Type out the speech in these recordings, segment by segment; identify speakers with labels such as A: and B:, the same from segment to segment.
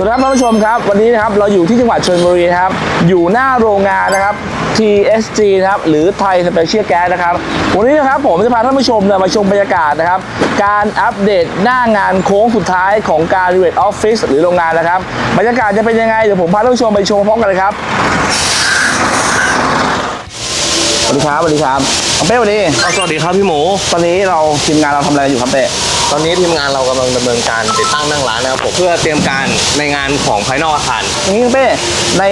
A: สวัสดีครับท่านผู้ชมครับ วันนี้นะครับเราอยู่ที่จังหวัดชลบุรีนะครับ อยู่หน้าโรงงานนะครับ TSG นะครับหรือไทยสเปเชียลแก๊สนะครับ วันนี้นะครับผมจะพาท่านผู้ชมเนี่ยมาชมบรรยากาศนะครับ การอัปเดตหน้างานโค้งสุดท้ายของการรีเวทออฟฟิศหรือโรงงานนะครับ บรรยากาศจะเป็นยังไง เดี๋ยวผมพาท่านผู้ชมไปชมพร้อมกันเลยครับสวัสดีครับสวัสดีครับน้องเป้สวัสดี
B: สวัสดีครับพี่หมู
A: ตอนนี้เราทีมงานเราทำอะไรอยู่ครับเป้
B: ตอนนี้ทีมงานเรากำลังดำเนินการติดตั้งนั่งร้านนะครับผมเพื่อเตรียมการในงานของภายนอกอาคาร
A: อย่างนี้เป้ใน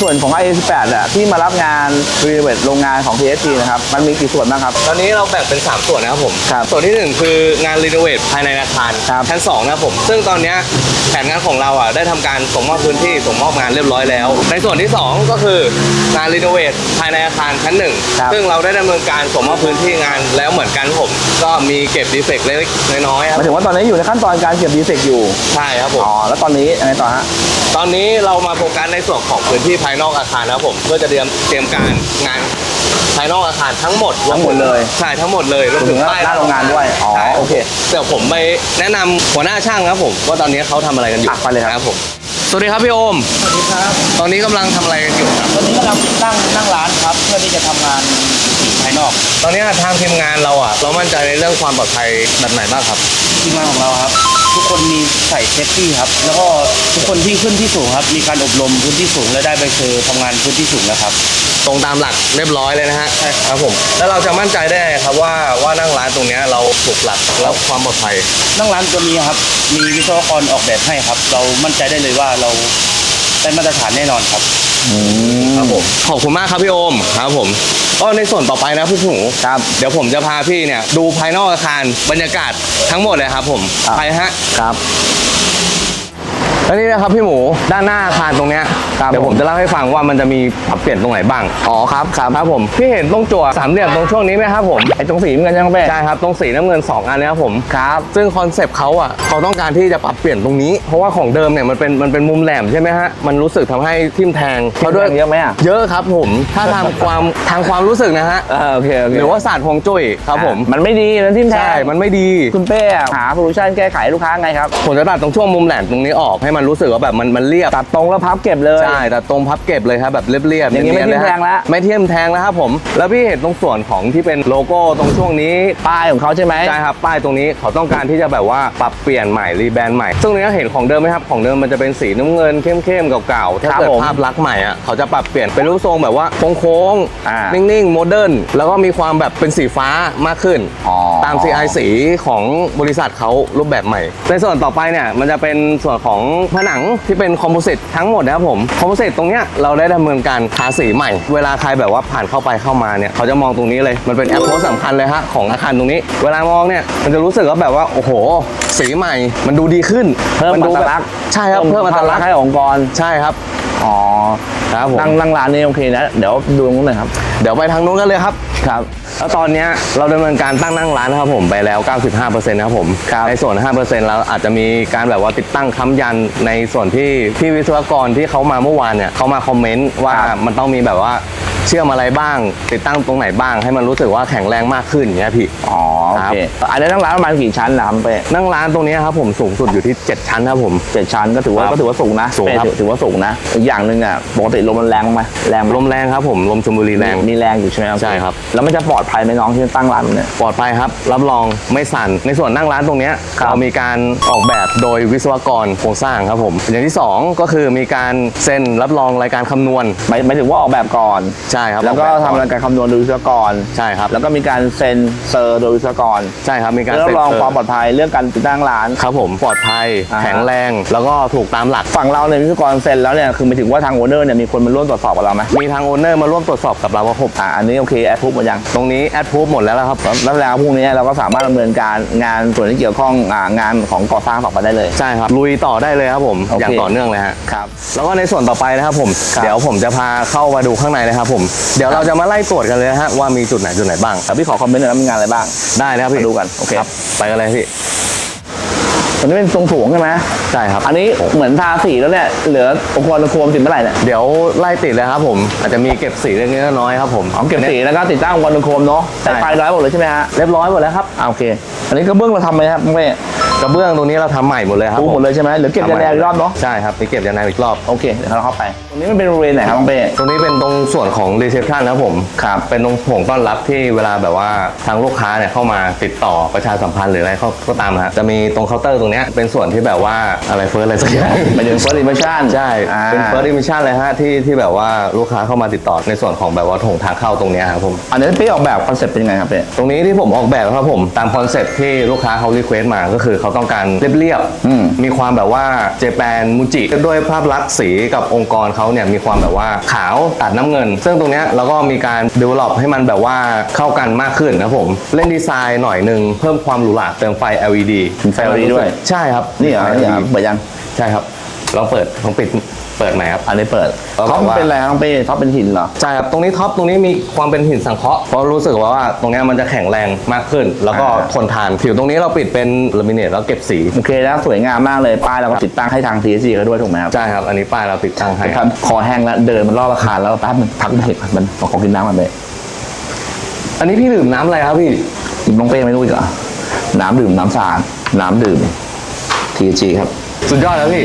A: ส่วนของ i18 อะที่มารับงานรีเวทโรงงานของ TSG นะครับมันมีกี่ส่วนบ้างครับ
B: ตอนนี้เราแบ่งเป็น 3 ส่วนนะครับผม
A: ครับ
B: ส่วนที่1 คืองานรีโนเวทภายในอาคาร
A: ครับ
B: ชั้น2นะครับผมซึ่งตอนเนี้ยแผนงานของเราอะได้ทำการส่งมอบพื้นที่ส่งมอบงานเรียบร้อยแล้ว ในส่วนที่ 2 ก็คืองานรีโนเวทภายในอาคารชั้นหนึ่ง
A: ครับ
B: ซึ่งเราได้ดำเนินการส่งมอบพื้นที่งานแล้วเหมือนกันผมก็มีเก็บดีเฟกต์เล็กๆน้อยๆค
A: ห
B: รับ
A: มายถึงว่าตอนนี้อยู่ในขั้นตอนการเก็บดีเฟกอยู่
B: ใช่ครับผม
A: อ๋อ แล้วตอนนี้ยังไงต่อฮะ
B: ตอนนี้เรามาโฟกัสในส่วนของพื้นที่ภายนอกอาคารนะครับผมเพื่อจะเตรียมเตรียมการงานภายนอกอาคารทั้งหมด
A: ทั้งหมดเลย
B: ใช่ทั้งหมดเลยรวม
A: ถึ
B: ถึ
A: ง
B: ง
A: หน้าหน้าโรงงานด้วยอ๋อ
B: ใช่
A: โอเค
B: เดี๋ยวผมไปแนะนำหัวหน้าช่างครับผมว่าตอนนี้เขาทำอะไรกันอยู่
A: อะไปเลยครับ
B: ผมสวัสดีครับพี่โอม
A: สวัสดีครับ
B: ตอนนี้กำลังทำอะไรกันอยู่ครับ
A: ตอนนี้กำลังนั่งนั่งร้านครับ เพื่อที่จะทำงาน ภายนอก
B: ตอนนี้ทางทีมงานเราอะ เรามั่นใจในเรื่องความปลอดภัยแบบไหนบ้างครับ
C: ทีมงานของเราครับ ทุกคนมีใส่เซฟตี้ครับ แล้วก็ทุกคนที่ขึ้นที่สูงครับ มีการอบรมพื้นที่สูงและได้ใบเซอร์ทำงานพื้นที่สูงแล้วครับ
B: ตรงตามหลักเรียบร้อยเลยนะฮะใช่ครับผม แล้วเราจะมั่นใจได้ไงครับว่าว่านั่งร้านตรงเนี้ยเราถูกหลักแล้วความปลอดภัย
C: นั่งร้านตัวนี้ครับ มีวิศวกรออกแบบให้ครับ เรามั่นใจได้เลยว่าเรา ได้มาตรฐานแน่นอนครับ
B: ครับผมขอบคุณมากครับพี่โอมครับผมก็ในส่วนต่อไปนะพี่หมู
A: ครับ
B: เดี๋ยวผมจะพาพี่เนี่ยดูภายนอกอาคารบรรยากาศทั้งหมดเลยครับผม
A: ครับ
B: ไปฮะ
A: ครับ
B: แล้วนี่นะครับพี่หมูด้านหน้าอาคารตรงเนี้ย
A: ครับ
B: เดี๋ยวผมจะเล่าให้ฟังว่ามันจะมีปรับเปลี่ยนตรงไหนบ้าง
A: อ๋อครับครับ
B: ครับผมพี่เห็นตรงจั่วสามเหลี่ยมตรงช่วงนี้ไหมครับผม
A: ไอ้ตรงสีเหมือนกันใช่ไหมเป้
B: ใช่ครับตรงสีน้ำเงินสองอันเนี้ยครับผม
A: ครับ
B: ซึ่งคอนเซปต์เขาอะเขาต้องการที่จะปรับเปลี่ยนตรงนี้ เพราะว่าของเดิมเนี่ยมันเป็นมันเป็นมุมแหลมใช่ไหมฮะมันรู้สึกทำให้ทิ่มแทง
A: เขาด้วยเยอะไหมอะ
B: เยอะครับผมถ้าทางความทางความรู้สึกนะฮะ
A: เออโอเคโอเค
B: หรือว่าศาสตร์ฮวงจุ้ยครับผม
A: มันไม่ดีนะทิมแท
B: ใช่
A: น
B: มันไม่ดี
A: คุณเป้อะหาโซลูชันแก้ไขลูกค้าไงครับ
B: ผมจะตัดตรงช่วงมุมแหลมตรงนี้ออกให้มันรู้สึกว่าแบบมันมันเรียบ
A: ตัดตรงแล้วพับเก็บเลย
B: ใช่แต่ตรงพับเก็บเลยครับแบบเรียบๆ
A: อย่างนี้ไม่
B: เๆ
A: ทิ่มแทงละ
B: ไม่ทิ่มแทงแล้วครับผมแล้วพี่เห็นตรงส่วนของที่เป็นโลโก้ตรงช่วงนี้
A: ป้ายของเขาใช่ไหม
B: ใช่ครับป้ายตรงนี้เขาต้องการที่จะแบบว่าปรับเปลี่ยนใหม่รีแบรนด์ใหม่ ซึ่งเนี้ยเห็นของเดิมไหมครับของเดิมมันจะเป็นสีน้ำเงินเข้มๆเก่าๆถ้า
A: ครับ
B: เกิด
A: ผม
B: ภาพลักษณ์ใหม่อะเขาจะปรับเปลี่ยนเป็นรูปทรงแบบว่าโค้ง
A: อ่า
B: ๆนิ่งๆโมเดิร์นแล้วก็มีความแบบเป็นสีฟ้ามากขึ้น
A: อ๋อ
B: ตาม CI สีของบริษัทเขารูปแบบใหม่ ในส่วนต่อไปเนี่ยมันจะเป็นส่วนของผนังที่เป็นคอมโพสิตทั้งหมดนะครับผมคอมโพสิตตรงเนี้ยเราได้ดำเนินการทาสีใหม่ เวลาใครแบบว่าผ่านเข้าไปเข้ามาเนี่ยเขาจะมองตรงนี้เลยมันเป็นแอปโพสสำคัญเลยฮะของอาคารตรงนี้ เวลามองเนี่ยมันจะรู้สึกว่าแบบว่าโอ้โห สีใหม่ มันดูดีขึ้น
A: เพิ่ม
B: นดู
A: อั
B: แบ
A: ต
B: บ
A: ลักษณ์
B: ใช่ครับเพิ่มอัตลักษณ์
A: ให้องค์กร
B: ใช่ครับ
A: อ๋อ
B: ครับผม
A: นั่งนั่งร้านนี้โอเคนะเดี๋ยวดูตรงนู้นหน่อยครับ
B: เดี๋ยวไปทางนู้นกันเลยครับ
A: ครับ
B: แล้วตอนเนี้ยเราดำเนินการตั้งนั่งร้านนะครับผมไปแล้ว 95%นะครับผม
A: ครับ
B: ในส่วน 5%เราอาจจะมีการแบบว่าติดตั้งค้ำยันในส่วนที่พี่วิศวกรที่เขามาเมื่อวานเนี่ยเขามาคอมเมนต์ว่ามันต้องมีแบบว่าเชื่อมอะไรบ้าง ติดตั้งตรงไหนบ้าง ให้มันรู้สึกว่าแข็งแรงมากขึ้นอย่างเงี้ยพี่
A: อ๋อโอเคอันนี้นั่งร้านประมาณกี่ชั้นนะครับเป้
B: นั่งร้านตรงเนี้ยครับผมสูงสุดอยู่ที่ 7 ชั้นครับผม
A: เจ็ดชั้นก็ถือว่า
B: ครับ
A: ก็ถือว่าสูงนะ
B: สูงครับ
A: เป้ถือว่าสูงนะอีกอย่างหนึ่งอะปกติลมมันแรงไหมแรงไห
B: ลมแรงครับผมลมชลบุรีแรง
A: มีแรงอยู่ใช่ไหมครับ
B: ใช่ครับ
A: แล้วมันจะปลอดภัยไหมน้องที่ตั้งร้านเนี่ย
B: ปลอดภัยครับ รับรองไม่สั่นในส่วนนั่งร้านตรงเนี้ย
A: ครับ
B: เรามีการออกแบบโดยวิศวกรโครงสร้างครับผมอย่างที่ 2 ก็คือมีการเซ็นรับรองรายการคำนวณ
A: หมายหมายถึงว่าออกแบบก่อน
B: ใช่ครับ
A: แล้วก็
B: ออบบ
A: ทำรายการคำนวณโดยวิศวกร
B: ใช่ครับ
A: แล้วก็มีการเซ็นเซอร์โดยวิศวกร
B: ใช่ครับมีการ
A: เพื่อรับรอง
B: เซ็น
A: ความปลอดภัยเรื่องการติดตั้งร้าน
B: ครับผมปลอดภัย
A: อ่าฮะ
B: แข็งแรง แล้วก็ถูกตามหลัก
A: ฝั่งเราเนี่ยวิศวกรเซ็นแล้วเนี่ยคือหมายถึงว่าทางโอเนอร์เนี่ยมีคนมาร่วมตรวจสอบกับเราไหม
B: มีทางโอนเนอร์มาร่วมตรวจสอบกับเราว่าผม
A: อ่าอันนี้โอเคแอดพูดหมดยัง
B: ตรงนี้แอดพูฟหมดแล้วครับ
A: แล้วแล้วพรุ่งนี้เราก็สามารถดำเนินการงานส่วนที่เกี่ยวข้องอ่างานของก่อสร้างต่อไปได้เลย
B: ใช่ครับ ลุยต่อได้เลยครับผม
A: โอเค
B: อย่างต่อเนื่องเลยฮะ
A: ครับ
B: แล้วก็ในส่วนต่อไปนะครับผม
A: ครับ
B: เดี๋ยวผมจะพาเข้ามาดูข้างในนะครับผม เดี๋ยวเราจะมาไล่ตรวจกันเลยนะฮะว่ามีจุดไหนจุดไหนบ้าง
A: แต่พี่ขอคอมเมนต์หน่อยว่ามีงานอะไรบ้าง
B: ได้นะครับพี่
A: มาดูกันโอเค
B: รับไปกันเลยพี่
A: อันนี้เป็นทรงสูงใช่ไหม
B: ใช่ครับ
A: อันนี้เหมือนทาสีแล้วเนี่ยเหลือองค์กรโคมสิเมื่อไหร่เนี่ย
B: เดี๋ยวไล่ติดเลยครับผมอาจจะมีเก็บสีเล็กๆน้อยๆครับผม
A: เอาเก็บสีแล้วก็ติดตั้งองค์กรโคมเนาะ
B: ใช่
A: แต่ไฟร้อยหมดเลยใช่ไหมฮะ
B: เรียบร้อยหมดแล้วครับ
A: อ่าโอเค อันนี้ก็เบื้องเราทำไหมครับเป้
B: กระเบื้องตรงนี้เราทำใหม่หมดเลยครับ
A: ปูหมดเลยใช่ไหมเหลือเก็บยาแดงอีกรอบเนาะ
B: ใช่ครับไปเก็บยาแดงอีกรอบ
A: โอเคเดี๋ยวเราเข้าไป ตรงนี้มันเป็นบริเวณไหนครับน้องเป้
B: ตรงนี้เป็นตรงส่วนของรีเซพชันนะครับผม
A: ครับ
B: เป็นตรงโถงต้อนรับที่เวลาแบบว่าทางลูกค้าเนี่ยเข้ามาติดต่อประชาสัมพันธ์หรืออะไรเขาก็ตามนะฮะจะมีตรงเคาน์เตอร์ตรงเนี้ยเป็นส่วนที่แบบว่าอะไรเฟิร์สอะไรสักอย่าง
A: หมายถึง first impression
B: ใช่
A: อ่า
B: เป็น first impression เลยฮะที่ที่แบบว่าลูกค้าเข้ามาติดต่อในส่วนของแบบว่าโถงทางเข้าตรงเนี้ยครับผม
A: อันนี้เป้ออกแบบคอนเซ็ปต์เป็นยังไงครับเป้
B: ตรงนี้ที่ผมออกแบบครับผมตามคอนเซ็ปต์ที่ลูกค้าเขารีเควสต์มาก็คือเขาต้องการเรียบ
A: อืม
B: ๆมีความแบบว่าเจแปนมูจิด้วยภาพลักษณ์สีกับองค์กรเขาเนี่ยมีความแบบว่าขาวตัดน้ำเงิน ซึ่งตรงเนี้ยเราก็มีการ develop ให้มันแบบว่าเข้ากันมากขึ้นนะครับผม เล่นดีไซน์หน่อยหนึ่งเพิ่มความหรูหราเติมไฟ LED
A: มีไฟ LED ด้วย
B: ใช่ครับ
A: นี่เหรอนี่เหรอเปิดยัง
B: ใช่ครับ เราเปิดลองปิดเปิดใหม่ครับ
A: อันนี้เปิด
B: แล้ว
A: ท็อป
B: แบบว่า
A: เป็นอะไรครับน้องเป้ท็อปเป็นหินเหรอ
B: ใช่ครับ ตรงนี้ท็อปตรงนี้มีความเป็นหินสังเคราะห์เพราะรู้สึกว่าว่าตรงเนี้ยมันจะแข็งแรงมากขึ้น แล้วก็
A: อ่า
B: ทนทาน ผิวตรงนี้เราปิดเป็นลามิเนตแล้วเก็บสี
A: โอเคแล้วสวยงามมากเลยป้ายเราก็ติดตั้งให้ทาง TSC เขาด้วยถูกไหมครับ
B: ใช่ครับ อันนี้ป้ายเราติดตั้งให้
A: ครับคอแห้งแล้วเดินมันรอบอาคารแล้วแป๊บนึงพักเบรกมันขอกินน้ำมันไป
B: อันนี้พี่ดื่มน้ำอะไรครับพี่
A: กินน้องเป้ไม่รู้อีกเหรอน้ำดื่มน้ำสะอาดน้ำดื่ม TSC ครับ
B: สุดยอดแล้วพี่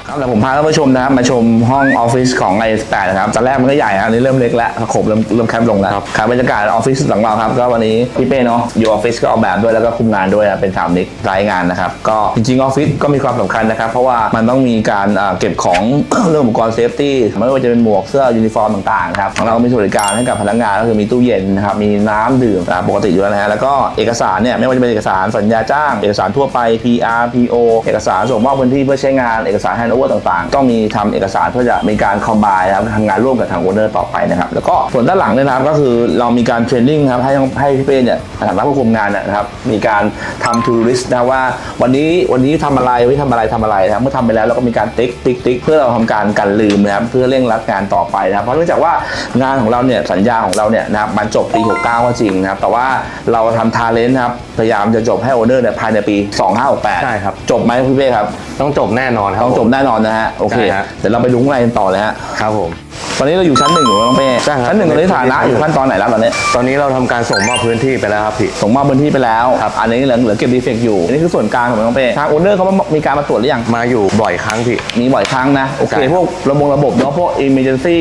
A: ครับแล้วผมพาท่านผู้ชมนะครับมาชมห้องออฟฟิศของ i8 นะครับตอนแรกมันก็ใหญ่นะอันนี้เริ่มเล็กแล้วขบเริ่มเริ่มแคบลงแล้วครับบรรยากาศออฟฟิศหลังเราครับก็วันนี้พี่เป้เนาะอยู่ออฟฟิศก็ออกแบบด้วยแล้วก็คุมงานด้วยนะเป็นสามนิกรายงานนะครับก็จริงๆออฟฟิศก็มีความสำคัญนะครับ เพราะว่ามันต้องมีการอ่าเก็บของ เรื่องอุปกรณ์เซฟตี้ไม่ว่าจะเป็นหมวกเสื้อยูนิฟอร์มต่างๆนะครับของเราก็มีสวัสดิการให้กับพนักงานก็คือมีตู้เย็นนะครับมีน้ำดื่มอ่าปกติอยู่แล้วนะฮะแล้วก็เอกสารเนี่ยไม่ว่าจะเป็นเอกสารสัญญาจ้าง เอกสารทั่วไป PR PO เอกสารส่งมอบพื้นที่เพื่อใช้งานเอกสาร hand over ต่างๆ ต้องมีทำเอกสารเพื่อจะมีการคอมไบนะครับทำงานร่วมกับทางโอเนอร์ต่อไปนะครับแล้วก็ส่วนด้านหลังเนี่ยนะครับก็คือเรามีการเทรนนิ่งครับให้ให้พี่เป้เนี่ยฐานะผู้คุมงานเนยนะครับมีการทำ to do list นะว่า วันนี้วันนี้ทำอะไรวันนี้ทำอะไรทำอะไรนะครับเมื่อทำไปแล้วเราก็มีการติ๊กติ๊กติ๊กเพื่อเราทำการกันลืมนะครับเพื่อเร่งรัดงานต่อไปนะครับเพราะเนื่องจากว่างานของเราเนี่ยสัญญาของเราเนี่ยนะครับมันจบปี 69 ก็จริงนะครับแต่ว่าเราทำทาเลนต์นะครับพยายามจะจบให้โอเนอร์เนี่ยภายในปี 2568
B: ใช่ครับ
A: จบไหมพี่เป้ครับ
B: ต้องจบแน่นอนครับ
A: ต้องจบแน่นอนนะฮะโอเค
B: ใช่ฮะ
A: เดี๋ยวเราไปดูข้างในกันต่อเลยฮะ
B: ครับผม
A: ตอนนี้เราอยู่ชั้นหนึ่งอยู่น้องเป้
B: ใช่ครับ
A: ชั้นหนึ่งตอนนี้ฐานะอยู่ขั้นตอนไหนแล้วตอนนี้
B: ตอนนี้เราทำการส่งมอบพื้นที่ไปแล้วครับพี่
A: ส่งมอบพื้นที่ไปแล้วครับอันนี้เหลือเหลือเก็บดีเฟกต์อยู่อันนี้คือส่วนกลางของน้องเป้ทางโอเนอร์เขามีการมาตรวจหรือยัง
B: มาอยู่บ่อยครั้งพี่
A: มีบ่อยครั้งนะ โอเค
B: ใช่
A: พวกระบบระบบเนาะพวก emergency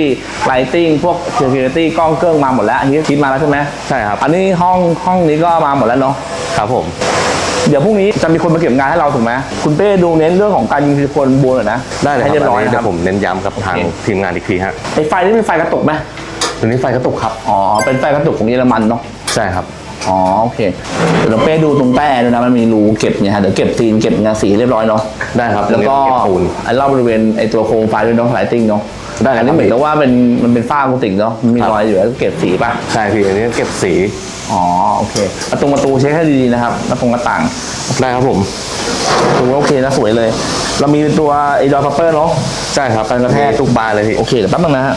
A: lighting พวก security กล้องเครื่องมาหมดแล้วอันนี้คิดมาแล้วใช่ไหม
B: ใช่ครับ
A: อันนี้ห้องห้องนี้ก็มาหมดแล้วเนาะ
B: ครับผม
A: เดี๋ยวพรุ่งนี้จะมีคนมาเก็บงานให้เราถูกไหมคุณเป้ดูเน้นเรื่องของการยิงซิลิโคนบนหน่อยนะ
B: ได้เลยค
A: ให้
B: รับ
A: เรียบร้อย
B: นนี้
A: นะค
B: เดี๋
A: รั
B: ย
A: บ
B: วผมเน้นย้ำกับทาง
A: โอเค
B: ทีมงานอีกทีฮะ
A: ไอ้ไฟนี่เป็นไฟกระตุกไหม
B: ตัวนี้ไฟกระตุกครับ
A: อ๋อเป็นไฟกระตุกของเยอรมันเนาะ
B: ใช่ครับ
A: อ๋อโอเคเดี๋ยวน้องเป้ดูตรงแป้ด้วยนะมันมีรูเก็บเนี่ยฮะเดี๋ยวเก็บซีนเก็บงานสีเรียบร้อยเนาะ
B: ได้ครับ
A: แล้วก็
B: ตรงนี้เก็บปูน
A: ไอ้รอบบริเวณไอ้ตัวโคมไฟด้วยเนาะไลติ้งเนาะ
B: ได้ครับ
A: อันนี้เหมือนกับว่าเป็นมันเป็นฝ้าโคติกเนาะมันมี
B: ครับ
A: รอยอยู่แล้วก็เก็บสีป่ะ
B: ใช่พี่อันนี้เก็บสี
A: อ๋อโอเคประตูประตูเช็คให้ดีๆนะครับหน้าตรงหน้าต่าง
B: ได้ครับผม
A: ดูว่าโอเคนะสวยเลย เรามีตัวไอ้ดอร์คัพเปอร์เนาะ
B: ใช่ครับ
A: การกระแทก
B: มีทุกบานเลยพี่
A: โอเคเดี๋ยวแป๊บนึงนะฮะ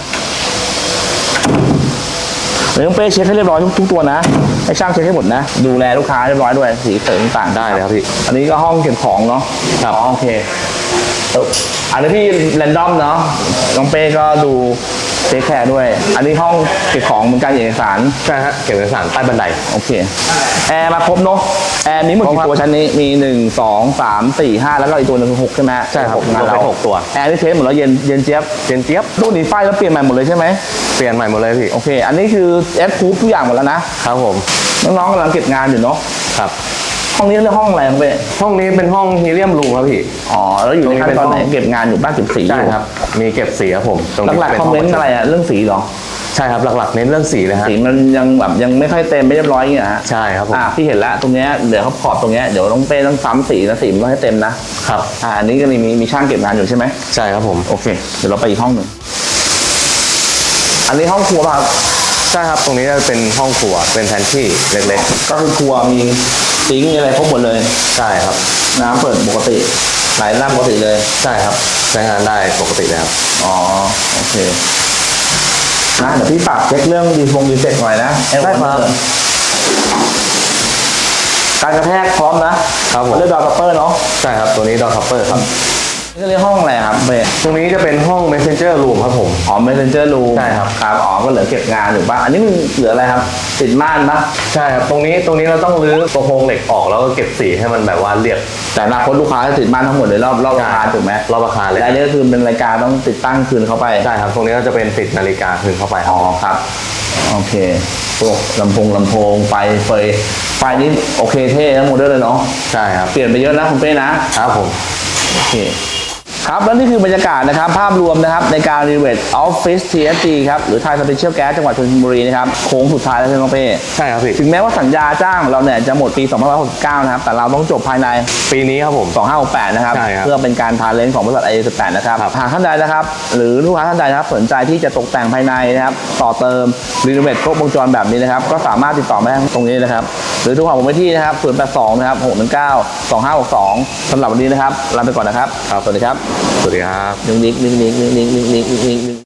A: เดี๋ยวต้องเป้เช็คให้เรียบร้อยทุกทุกตัวนะให้ช่างเช็คให้หมดนะ ดูแลลูกค้าเรียบร้อยด้วยสีเสริมต่างๆ
B: ได้เลยครับพี่
A: อันนี้ก็ห้องเก็บของเนาะ
B: ครับ
A: อ๋อโอเคเอออันนี้พี่แรนดอมเนาะน้องเป้ก็ดู เทคแคร์ด้วย อันนี้ห้องเก็บของเหมือนกันเอกสาร
B: ใช่ฮะเก็บเอกสารใต้บันได
A: โอเค แอร์มาครบเนาะ แอร์มีหมดกี่
B: ครบครับ
A: ตัวชั้นนี้ มีหนึ่งสองสามสี่ห้าแล้วก็อีกตัวหนึ่งคือหกใช่ไหม
B: ใช่ครับ
A: หกงาน
B: รวม
A: เรา
B: เป็นหกตัว
A: แอร์ที่เทสหมดแล้วเย็นเย็นเจี๊ยบ
B: เจนเจี๊ยบ
A: ตู้หนีไฟแล้วเปลี่ยนใหม่หมดเลยใช่ไหม
B: เปลี่ยนใหม่หมดเลยพี่
A: โอเค อันนี้คือแอปพูฟทุกอย่างหมดแล้วนะ
B: ครับผม
A: น้องๆกำลังเก็บงานอยู่เนาะ
B: ครับ
A: ห้ องนี้เรียกห้องอะไรน้องเป้
B: ห้องนี้เป็นห้องฮีเลียมรูครับพี่
A: อ๋อ แล้วอยู่ในขั้นตอนไหน
B: ตรงนี้เป็นห้อง
A: เก็บงานอยู่บ้านเก็บสี
B: ใช่ครับ มีเก็บสีครับผมตรงนี้
A: หลัก
B: ป็
A: ๆคอมเมนต์อะไรอะเรื่องสีเหรอ
B: ใช่ครับหลักๆเน้นเรื่องสีเลยฮะ
A: สีมันยังแบบยังไม่ค่อยเต็มไม่เรียบร้อยอย่างเงี้ยฮะ
B: ใช่ครับผม
A: อะพี่เห็นแล้วตรงเนี้ยเดี๋ยวเขาขอบตรงเนี้ยเดี๋ยวต้องเป้ต้องซ้ำสีนะสีมันต้องให้เต็มนะครับ อ่าอันนี้ก็มีมีช่างเก็บงานอยู่ใช่ไหม
B: ใช่ครับผม
A: โอเค เดี๋ยวเราไปอีกห้องหนึ่งอันนี้ห้องครัวป่ะครับ
B: ใช่ครับ ตรงนี้จะเป็นห้องครัว เป็นแพนที่เล็ก
A: ก็คือครัวมี ซิงค์มีอะไรครบหมดเลย
B: ๆใช่ครับ
A: น้ำเปิดปกติไหลน้ำปกติเลย
B: ใช่ครับใช้งานได้ปกติเลยครับ
A: อ๋อ โอเคนะเดี๋ยวพี่ฝากเช็คเรื่องดีฟงดีเฟกหน่อยนะให้
B: ได้ครับ
A: การกระแทกพร้อมนะครับ
B: ผม
A: เรื่องดอร์คัพเปอร์เนาะ
B: ใช่ครับ ตัวนี้ดอคัพเปอร์ครับ
A: นเรียกห้องอะไรครับเป้
B: ตรงนี้จะเป็นห้อง messenger room ครับผม
A: อ๋อ messenger room
B: ใช่ครับ
A: ครับอ๋อก็เหลือเก็บงานอยู่ป่ะอันนี้มันเหลืออะไรครับ ติดม่านปะ
B: ใช่ครับตรงนี้ตรงนี้เราต้องรื้อกระโปรงเหล็กออกแล้วก็เก็บสีให้มันแบบว่าเรียบ
A: แต่อนาคตลูกค้าจะติดม่านทั้งหมดเลยรอบรอบอาคารถูกไหม
B: รอบอาคารเลย
A: และอันนี้ก็คือเป็นรายการต้องติดตั้งคืนเข้าไป
B: ใช่ครับ ตรงนี้ก็จะเป็นติดนาฬิกาคืนเข้าไปครั
A: อ๋
B: บ
A: อครับโอเคพวกลำโพงลำโพงไฟเฟยไฟนี้โอเคเท่ทั้งหมดเลยเนาะ
B: ใช่ครับ
A: เปลี่ยนไปเยอะนะคุณเป้นะ
B: ครับผม
A: โอเค ครับและนี่คือบรรยากาศนะครับ ภาพรวมนะครับ ในการรีเวทออฟฟิศ TSG ครับ หรือไทยสเปเชียลแก๊สจังหวัดชลบุรีนะครับ โค้งสุดท้ายแล้วใช่ไหมน้องเป้
B: ใช่ครับพี่
A: ถึงแม้ว่าสัญญาจ้างเราเนี่ยจะหมดปี 2569 นะครับ แต่เราต้องจบภายใน
B: ปีนี้ครับผม
A: 2568 นะครับ
B: ใช่ครับ
A: เพื่อเป็นการทาเลนของบริษัท A18 นะครับ
B: ครับ
A: หากท่านใดนะครับ หรือลูกค้าท่านใดนะครับสนใจที่จะตกแต่งภายในนะครับต่อเติมรีโนเวทครบวงจรแบบนี้นะครับก็สามารถติดต่อมาได้ตรงนี้นะครับหรือโทรหาผมไปที่นะครับ082นะครับ619 2562สำหรับวันนี้นะครับลาไปก่อนนะครับสวัสดีครับ
B: สวัสดีครับ
A: นึ่งนิ่งนิ่งนิ่งนิ่งนิ